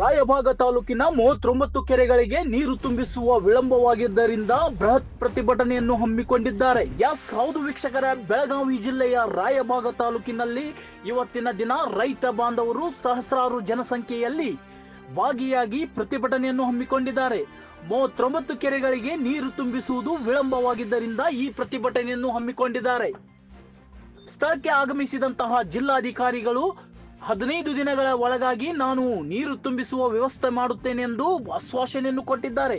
ರಾಯಭಾಗ ತಾಲೂಕಿನ ಮೂವತ್ತೊಂಬತ್ತು ಕೆರೆಗಳಿಗೆ ನೀರು ತುಂಬಿಸುವ ವಿಳಂಬವಾಗಿದ್ದರಿಂದ ಬೃಹತ್ ಪ್ರತಿಭಟನೆಯನ್ನು ಹಮ್ಮಿಕೊಂಡಿದ್ದಾರೆ. ಎಸ್ ಹೌದು ವೀಕ್ಷಕರ, ಬೆಳಗಾವಿ ಜಿಲ್ಲೆಯ ರಾಯಭಾಗ ತಾಲೂಕಿನಲ್ಲಿ ಇವತ್ತಿನ ದಿನ ರೈತ ಬಾಂಧವರು ಸಹಸ್ರಾರು ಜನಸಂಖ್ಯೆಯಲ್ಲಿ ಭಾಗಿಯಾಗಿ ಪ್ರತಿಭಟನೆಯನ್ನು ಹಮ್ಮಿಕೊಂಡಿದ್ದಾರೆ. ಮೂವತ್ತೊಂಬತ್ತು ಕೆರೆಗಳಿಗೆ ನೀರು ತುಂಬಿಸುವುದು ವಿಳಂಬವಾಗಿದ್ದರಿಂದ ಈ ಪ್ರತಿಭಟನೆಯನ್ನು ಹಮ್ಮಿಕೊಂಡಿದ್ದಾರೆ. ಸ್ಥಳಕ್ಕೆ ಆಗಮಿಸಿದಂತಹ ಜಿಲ್ಲಾಧಿಕಾರಿಗಳು ಹದಿನೈದು ದಿನಗಳ ಒಳಗಾಗಿ ನಾನು ನೀರು ತುಂಬಿಸುವ ವ್ಯವಸ್ಥೆ ಮಾಡುತ್ತೇನೆ ಎಂದು ಆಶ್ವಾಸನೆಯನ್ನು ಕೊಟ್ಟಿದ್ದಾರೆ.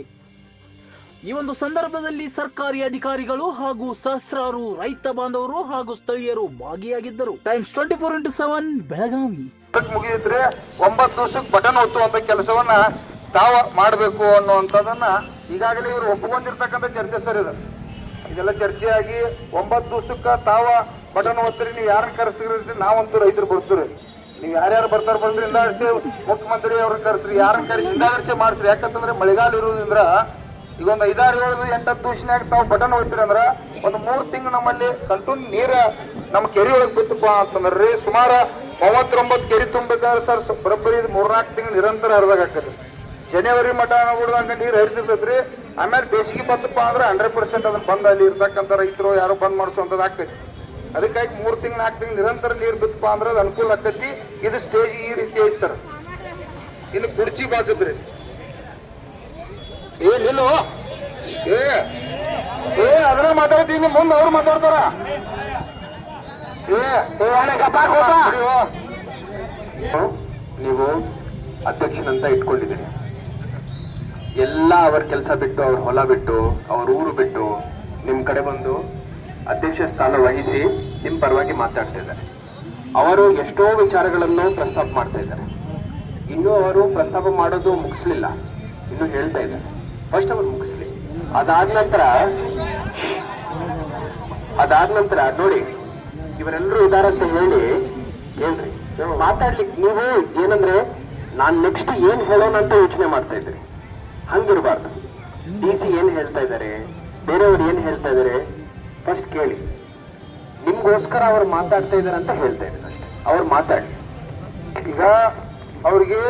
ಈ ಒಂದು ಸಂದರ್ಭದಲ್ಲಿ ಸರ್ಕಾರಿ ಅಧಿಕಾರಿಗಳು ಹಾಗೂ ಸಹಸ್ರಾರು ರೈತ ಬಾಂಧವರು ಹಾಗೂ ಸ್ಥಳೀಯರು ಭಾಗಿಯಾಗಿದ್ದರು. Times twenty four into seven Belagavi. ವರ್ಷಕ್ಕೆ ಮುಗಿದಿದ್ರೆ ಒಂಬತ್ತು ದಿವಸಕ್ಕೆ ಬಟನ್ ಒತ್ತುವಂತ ಕೆಲಸವನ್ನ ತಾವ ಮಾಡಬೇಕು ಅನ್ನುವಂಥದ್ದನ್ನ ಈಗಾಗಲೇ ಇವರು ಒಪ್ಪಿಕೊಂಡಿರ್ತಕ್ಕಂಥ ಚರ್ಚೆ ಸರ್ ಇದು. ಇದೆಲ್ಲ ಚರ್ಚೆಯಾಗಿ ಒಂಬತ್ತು ದಿವಸಕ್ಕ ತಾವ ಬಟನ್ ಒತ್ತರಿ ನೀವು ಯಾರನ್ನ ಕರೆಸ್ತೀರಿ ನಾವಂತೂ ರೈತರು ಬರ್ತೀರಿ ನೀವು ಯಾರ್ಯಾರು ಬರ್ತಾರ ಬಂದ್ರಿ ಹಿಂದಾಡಿಸಿ ಮುಖ್ಯಮಂತ್ರಿ ಅವ್ರನ್ನ ಕರೆಸ್ರಿ, ಯಾರನ್ನ ಕರೆಸಿ ಹಿಂದಾಡಿಸಿ ಮಾಡಿಸ್ರಿ. ಯಾಕಂತಂದ್ರೆ ಮಳೆಗಾಲ ಇರೋದ್ರಿಂದ ಒಂದು ಐದಾರು ಏಳು ಎಂಟತ್ತು ದಿವಸನ್ಯಾಗ ತಾವು ಬಟನ್ ಹೋಗ್ತೀರಿ ಅಂದ್ರ ಒಂದು ಮೂರು ತಿಂಗಳು ನಮ್ಮಲ್ಲಿ ಕಂಟಿನ್ಯೂ ನೀರ ನಮ್ಮ ಕೆರೆ ಒಳಗೆ ಬಿತ್ತಪ್ಪ ಅಂತಂದ್ರಿ ಸುಮಾರು ಮೂವತ್ತೊಂಬತ್ತು ಕೆರೆ ತುಂಬಬೇಕಾದ್ರೆ ಸರ್ ಬರೋಬ್ಬರಿ ಮೂರ್ನಾಲ್ಕು ತಿಂಗಳು ನಿರಂತರ ಹರಿದಾಗ ಆಗ್ತದೆ ಜನವರಿ ಮಠ ಬಿಡ್ದಂಗೆ ನೀರು ಹರಿದಿರ್ತೈತ್ರಿ. ಆಮೇಲೆ ಬೇಸಿಗೆ ಬತ್ತಪ್ಪ ಅಂದ್ರೆ ಹಂಡ್ರೆಡ್ ಪರ್ಸೆಂಟ್ ಅದನ್ನ ಬಂದ್ ಅಲ್ಲಿ ಇರ್ತಕ್ಕಂಥ ರೈತರು ಯಾರೋ ಬಂದ್ ಮಾಡಿಸುವಂಥದ್ದು ಆಗ್ತೈತಿ. ಅದಕ್ಕಾಗಿ ಮೂರ್ ತಿಂಗಳು, ನಾಲ್ಕು ತಿಂಗಳು ನಿರಂತರ ನೀರು ಬಿತ್ತಪ್ಪ ಅಂದ್ರೆ ಅದು ಅನುಕೂಲ ಆಗ್ತೈತಿ. ಇದು ಸ್ಟೇಜ್ ಈ ರೀತಿ ಐತಿ ಸರ್ ಇನ್ನು ಕುರ್ಚಿ ಬಾಕದ್ರಿ ಏ ನಿಲ್ಲು ಏ ಏ, ಅದನ್ನ ಮಾತಾಡ್ತೀನಿ ಮುಂದೆ ಅವ್ರು ಮಾತಾಡ್ತಾರ. ನೀವು ಅಧ್ಯಕ್ಷನಂತ ಇಟ್ಕೊಂಡಿದ್ದೀನಿ ಎಲ್ಲ ಅವ್ರ ಕೆಲಸ ಬಿಟ್ಟು, ಅವ್ರ ಹೊಲ ಬಿಟ್ಟು, ಅವ್ರ ಊರು ಬಿಟ್ಟು, ನಿಮ್ ಕಡೆ ಬಂದು ಅಧ್ಯಕ್ಷ ಸ್ಥಾನ ವಹಿಸಿ ನಿಮ್ಮ ಪರವಾಗಿ ಮಾತಾಡ್ತಾ ಇದ್ದಾರೆ. ಅವರು ಎಷ್ಟೋ ವಿಚಾರಗಳನ್ನು ಪ್ರಸ್ತಾಪ ಮಾಡ್ತಾ ಇದ್ದಾರೆ. ಇನ್ನೂ ಅವರು ಪ್ರಸ್ತಾಪ ಮಾಡೋದು ಮುಗಿಸ್ಲಿಲ್ಲ. ಇನ್ನು ಹೇಳ್ತಾ ಇದ್ದಾರೆ. ಫಸ್ಟ್ ಅವರು ಮುಗಿಸ್ಲಿ. ಅದಾದ ನಂತರ ಅದಾದ ನಂತರ ನೋಡಿ, ಇವರೆಲ್ಲರೂ ಇದಾರಂತ ಹೇಳಿ ಹೇಳ್ರಿ. ಮಾತಾಡ್ಲಿಕ್ಕೆ ನೀವು ಏನಂದ್ರೆ, ನಾನ್ ನೆಕ್ಸ್ಟ್ ಏನ್ ಹೇಳೋಣ ಅಂತ ಯೋಚನೆ ಮಾಡ್ತಾ ಇದ್ರಿ ಹಂಗಿರ್ಬಾರ್ದು. ಡಿ ಸಿ ಏನ್ ಹೇಳ್ತಾ ಇದ್ದಾರೆ? ಬೇರೆಯವ್ರು ಏನ್ ಹೇಳ್ತಾ ಇದ್ದಾರೆ? ಫಸ್ಟ್ ಕೇಳಿ. ನಿಮ್ಗೋಸ್ಕರ ಅವ್ರು ಮಾತಾಡ್ತಾ ಇದಾರೆ ಅಂತ ಹೇಳ್ತಾ ಇದ್ದೀನಿ ಅಷ್ಟೇ. ಅವ್ರು ಮಾತಾಡಿ ಈಗ ಅವ್ರಿಗೆ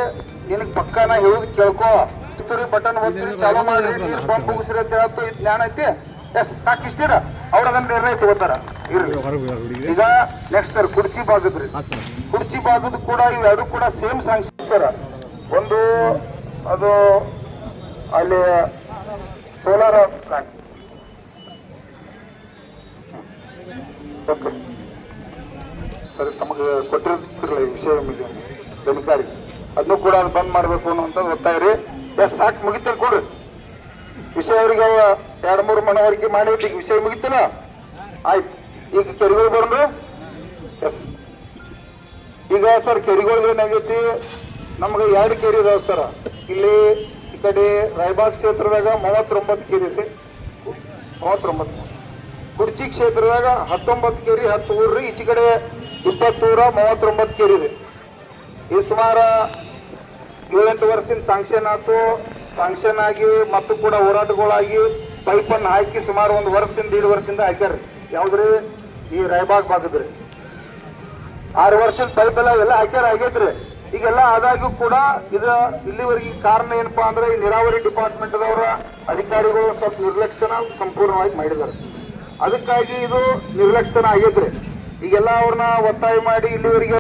ನಿನಗೆ ಪಕ್ಕನ ಹೇಳುದು ಕೇಳ್ಕೊ. ಬಟನ್ ಒತ್ತಿರಿ ಚಾಲೂ ಮಾಡ್ರಿ ನೀರ್ ಪಂಪ್ ಮುಗಿಸ್ರಿ ಅಂತ ಇದು ಇದ್ ಜ್ಞಾನ ಐತಿ. ಎಸ್ ಸಾಕಿಷ್ಟಿರ ಅವ್ರ ಅದನ್ನ ನಿರ್ಣಯ ತಗೋತಾರ. ಇರ್ಲಿ. ಈಗ ನೆಕ್ಸ್ಟ್ ಸರ್ ಕುರ್ಚಿ ಬಾಗದ್ರಿ ಕುರ್ಚಿ ಭಾಗದ ಕೂಡ ಇವೆರಡು ಕೂಡ ಸೇಮ್ ಸರ್. ಒಂದು ಅದು ಅಲ್ಲಿ ಸೋಲಾರ್ ಸರಿ, ತಮಗೆ ಕೊಟ್ಟಿರ್ತಿರಲ್ಲ ಈ ವಿಷಯ ಅಧಿಕಾರಿ ಅದನ್ನು ಕೂಡ ಅದು ಬಂದ್ ಮಾಡಬೇಕು ಅನ್ನುವಂಥದ್ದು ಒತ್ತಾಯ ರೀ. ಎಷ್ಟು ಸಾಕು, ಮುಗಿತಾರೆ ಕೊಡ್ರಿ ವಿಷಯ ಅವರಿಗೆ ಎರಡು ಮೂರು ಮನವರಿಕೆ ಮಾಡಿ ಈಗ ವಿಷಯ ಮುಗಿತಿಲ್ಲ ಆಯ್ತು. ಈಗ ಕೆರೆಗಳು ಬರ್ರಿ ಎಸ್ ಈಗ ಸರ್ ಕೆರೆಗಳು ಏನಾಗೈತಿ? ನಮ್ಗೆ ಎರಡು ಕೆರೆ ಇದಾವೆ ಸರ್. ಇಲ್ಲಿ ಈ ಕಡೆ ರಾಯಬಾಗ್ ಕ್ಷೇತ್ರದಾಗ ಮೂವತ್ತೊಂಬತ್ತು ಕೆರೆ ಐತಿ. ಮೂವತ್ತೊಂಬತ್ತು. ಕುರ್ಚಿ ಕ್ಷೇತ್ರದಾಗ ಹತ್ತೊಂಬತ್ತು ಕೆರಿ, ಹತ್ತು ಊರ್ರಿ, ಈಚೆ ಕಡೆ ಇಪ್ಪತ್ತೂರ ಮೂವತ್ತೊಂಬತ್ತು ಕೆರಿ ರೀ. ಇದು ಸುಮಾರು ಏಳೆಂಟು ವರ್ಷದಿಂದ ಸಾಂಕ್ಷನ್ ಆಯ್ತು. ಸಾಂಕ್ಷನ್ ಆಗಿ ಮತ್ತು ಕೂಡ ಹೋರಾಟಗಳಾಗಿ ಪೈಪನ್ನು ಹಾಕಿ ಸುಮಾರು ಒಂದು ವರ್ಷದಿಂದ ಎರಡು ವರ್ಷದಿಂದ ಹಾಕ್ಯಾರ ಯಾವ್ದ್ರಿ? ಈ ರಾಯಬಾಗ್ ಭಾಗದ್ರಿ ಆರು ವರ್ಷದ ಪೈಪ್ ಎಲ್ಲ ಎಲ್ಲ ಹಾಕ್ಯಾರ, ಆಗೈತ್ರಿ. ಈಗೆಲ್ಲ ಆದಾಗ್ಯೂ ಕೂಡ ಇದ ಇಲ್ಲಿವರೆಗೆ ಕಾರಣ ಏನಪ್ಪಾ ಅಂದ್ರೆ ಈ ನೀರಾವರಿ ಡಿಪಾರ್ಟ್ಮೆಂಟ್ ದವರ ಅಧಿಕಾರಿಗಳು ಸ್ವಲ್ಪ ನಿರ್ಲಕ್ಷ್ಯನ ಸಂಪೂರ್ಣವಾಗಿ ಮಾಡಿದ್ದಾರೆ ಅದಕ್ಕಾಗಿ ಇದು ನಿರ್ಲಕ್ಷ್ಯನ ಆಗಿದ್ರೆ ಈಗೆಲ್ಲ ಅವ್ರನ್ನ ಒತ್ತಾಯ ಮಾಡಿ ಇಲ್ಲಿವರೆಗೆ